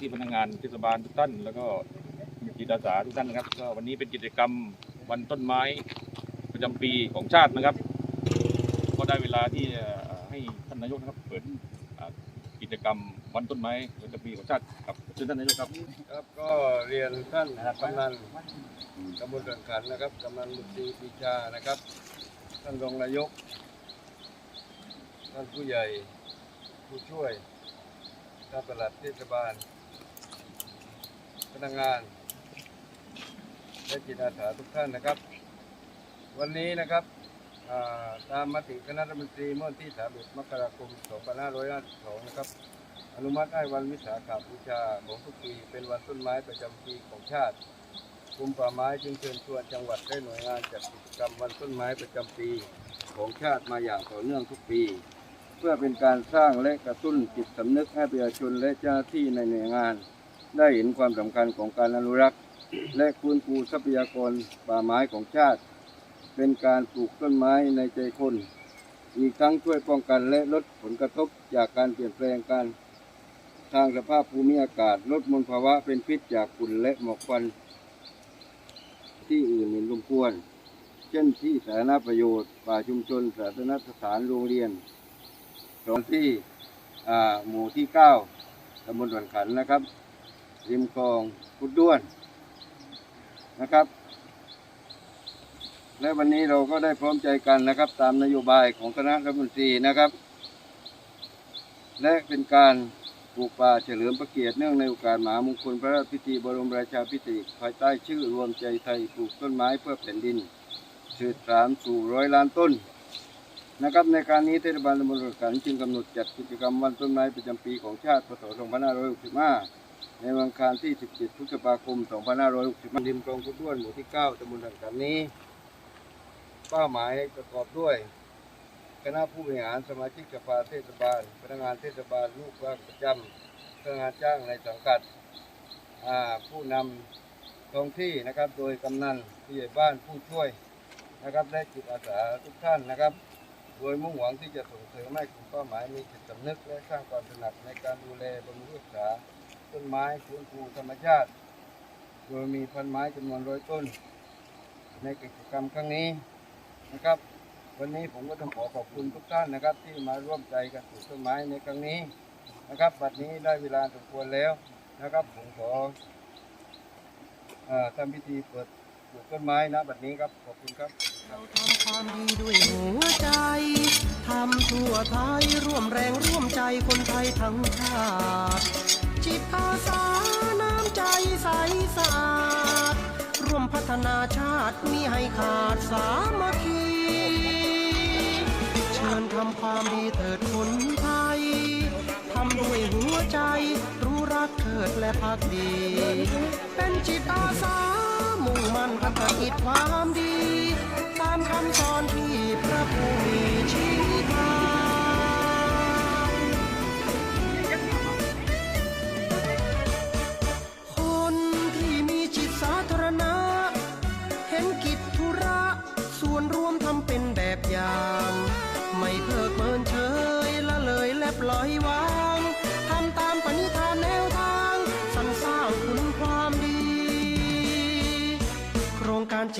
ที่พนักงานเทศบาลทุกท่าน แล้วก็จิตอาสาทุกท่านนะครับก็วันนี้เป็นกิจกรรมวันต้นไม้ประจำปีของชาตินะครับ ก็ได้เวลาที่ให้ท่านนายกนะครับเปิดกิจกรรมวันต้นไม้ประจำปีของชาติครับเชิญท่านนายกครับครับก็เรียนท่านกำนันตำบลเรือนขันนะครับกำนันบุตรีปีชานะครับ ท่านรองนายก ท่านผู้ใหญ่ผู้ช่วย ท่านปลัดเทศบาล พนักงาน และจิตอาสาทุกท่านนะครับ วันนี้นะครับตามมติคณะรัฐมนตรีเมื่อวันที่ 31 มกราคม 2552 นะครับ อนุมัติให้วันวิสาขบูชาของทุกปี เป็นวันต้นไม้ประจำปีของชาติกรมป่าไม้จึงเชิญชวนจังหวัดและหน่วยงานจัดกิจกรรมวันต้นไม้ประจำปีของชาติมาอย่างต่อเนื่องทุกปี เพื่อเป็นการสร้างและกระตุ้นจิตสำนึกให้ประชาชนและเจ้าหน้าที่ในหน่วยงาน ได้เห็นความสำคัญของการอนุรักษ์ และฟื้นฟูทรัพยากรป่าไม้ของชาติ เป็นการปลูกต้นไม้ในใจคนอีกทั้งช่วยป้องกันและลดผลกระทบจากการเปลี่ยนแปลงการทางสภาพภูมิอากาศ ลดมลภาวะเป็นพิษจากฝุ่นและหมอกควัน ที่อื่นเห็นสมควร เช่นที่สาธารณประโยชน์ ป่าชุมชน สาธารณสถานโรงเรียน สองที่หมู่ที่เก้าตำบลด่วนขันนะครับ ริมคลองพุดด้วนนะครับ และวันนี้เราก็ได้พร้อมใจกันนะครับ ตามนโยบายของคณะรัฐมนตรีนะครับ และเป็นการปลูกป่าเฉลิมพระเกียรติเนื่องในโอกาสมหามงคลพระราชพิธีบรมราชาพิธีภายใต้ชื่อรวมใจไทยปลูกต้นไม้เพื่อแผ่นดินสืบสามสู่ร้อยล้านต้น นะครับในการนี้เทศบาลตำบลรถขันจึงกำหนดจัดกิจกรรมวันต้นไม้ประจำปีของชาติพศ 2565 ในวันคารที่ 17 พฤษภาคม 2565ริมคลองพุด้วนหมู่ที่ 9ตำบลรถขันนี้ เป้าหมายประกอบด้วย คณะผู้บริหารสมาชิกสภาเทศบาล พนักงานเทศบาลลูกบ้านประจำพนักงานจ้างในสังกัดผู้นำท้องที่นะครับ โดยกำนันผู้ใหญ่บ้านผู้ช่วยนะครับและจิตอาสาทุกท่านนะครับ โดยมุ่งหวังที่จะส่งเสริมให้กลุ่มเป้าหมายมีจิตสำนึกและสร้างความถนัดในการดูแลบำรุงรักษาต้นไม้ฟื้นฟูธรรมชาติ โดยมีพันไม้จำนวนร้อยต้น ในกิจกรรมครั้งนี้นะครับ วันนี้ผมก็ต้องขอขอบคุณทุกท่านนะครับ ที่มาร่วมใจกันปลูกต้นไม้ในครั้งนี้นะครับบัดนี้ได้เวลาสมควรแล้วนะครับผมขออทำพิธีเปิด ปลูกต้นไม้นะบัดนี้ครับ ขอบคุณครับ เราทำความดีด้วยหัวใจ ทำทั่วไทยร่วมแรงร่วมใจคนไทยทั้งชาติจิตอาสาน้ำใจใสสะอาด ร่วมพัฒนาชาติมีให้ขาดสามัคคี เชิญทำความดีเถิดคนไทย ทำด้วยหัวใจ รักเถิดและพักดี เป็นจิตอาสา มุ่งมั่นพัฒกิจความดี ตามคำสอนที่พระผู้มีชี้ทางคนที่มีจิตสาธารณะ เห็นกิจธุระ ส่วนรวมทำเป็นแบบอย่าง ไม่เพิกเมินเฉยละเลยและปล่อยวาง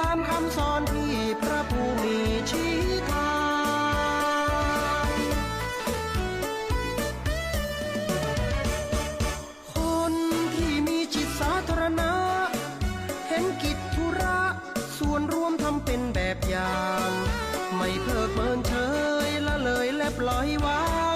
ตามคำสอนที่พระผู้มีชี้ทางคนที่มีจิตสาธารณะ เห็นกิจธุระ ส่วนรวมทำเป็นแบบอย่าง ไม่เพิกเมินเฉยละเลยและปล่อยวาง